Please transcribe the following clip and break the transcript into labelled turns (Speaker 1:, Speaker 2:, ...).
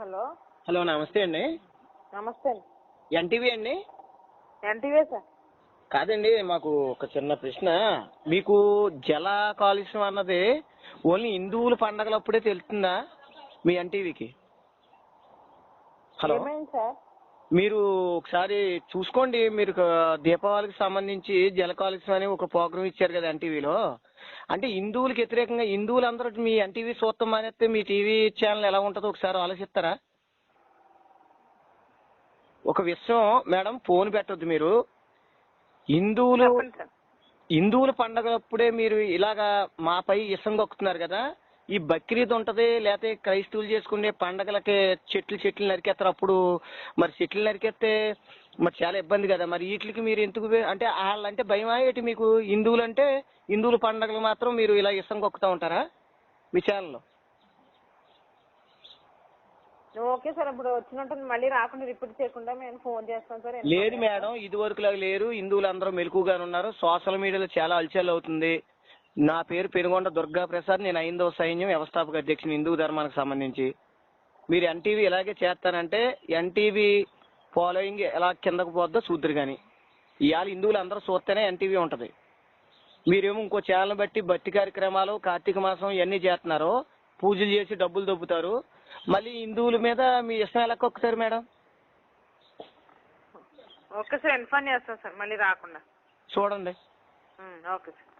Speaker 1: Hello.
Speaker 2: Hello నమస్తే అండి.
Speaker 1: నమస్తే అండి.
Speaker 2: ఎన్టీవీ అండి?
Speaker 1: NTV sir.
Speaker 2: కాదండి మాకు ఒక చిన్న ప్రశ్న. మీకు జల కాలుష్యం అన్నది ఓన్లీ హిందువుల పండగలప్పుడే తెలుస్తుందా మీ ఎన్టీవీకి? హలో.
Speaker 1: సార్?
Speaker 2: మీరు ఒకసారి చూసుకోండి మీరు దీపావళికి సంబంధించి జల కాలుష్యం అని ఒక ప్రోగ్రామ్ ఇచ్చారు కదా ఎన్టీవీలో. అంటే హిందువులకు వ్యతిరేకంగా హిందువులందరూ మీ ఎన్టీవీ చూస్తాం మానేస్తే మీ టీవీ ఛానల్ ఎలా ఉంటుందో ఒకసారి ఆలోచిస్తారా? ఒక విషయం మేడం ఫోన్ పెట్టొద్దు మీరు. హిందువులు హిందువుల పండగలప్పుడే మీరు ఇలాగా మాపై ఇసం కొక్కుతున్నారు కదా ఈ బక్రీద్ ఉంటది లేకపోతే క్రైస్తవులు చేసుకునే పండగలకి చెట్లు చెట్లు నరికేస్తారు అప్పుడు మరి చెట్లు నరికేస్తే మరి చాలా ఇబ్బంది కదా. మరి వీటికి మీరు ఎందుకు అంటే వాళ్ళంటే భయమా ఏంటి మీకు? హిందువులు అంటే హిందువుల పండగలు మాత్రం మీరు ఇలా ఇసం కొక్కుతా ఉంటారా? మీ ఛానల్లో
Speaker 1: ఓకే సార్ ఇప్పుడు వచ్చినట్టు మళ్ళీ రాకుండా రిపీట్ చేయకుండా మేము ఫోన్ చేస్తాం సార్.
Speaker 2: లేదు మేడం ఇది వరకు లేరు. హిందువులు అందరూ మెలకుగానే ఉన్నారు. సోషల్ మీడియాలో చాలా అలచల్ అవుతుంది. నా పేరు పెనుగొండ దుర్గా ప్రసాద్ నేను ఐదవ సైన్యం వ్యవస్థాపక అధ్యక్షుని హిందూ ధర్మానికి సంబంధించి. మీరు ఎన్టీవీ ఇలాగే చేస్తారంటే ఎన్టీవీ ఫాలోయింగ్ ఎలా కిందకు పోద్దో చూద్దరు కానీ ఇవాళ హిందువులు అందరూ చూస్తేనే ఎన్టీవీ ఉంటది. మీరేమో ఇంకో ఛానల్ బట్టి భక్తి కార్యక్రమాలు కార్తీక మాసం ఇవన్నీ చేస్తున్నారు. పూజలు చేసి డబ్బులు దొబ్బుతారు. మళ్ళీ హిందువుల మీద మీ ఇష్టం ఎలా కొక్కుతారు మేడం?
Speaker 1: ఓకే సార్ ఇన్ఫార్మ్ చేస్తాం సార్ మళ్ళీ రాకుండా.
Speaker 2: చూడండి.
Speaker 1: Okay sir.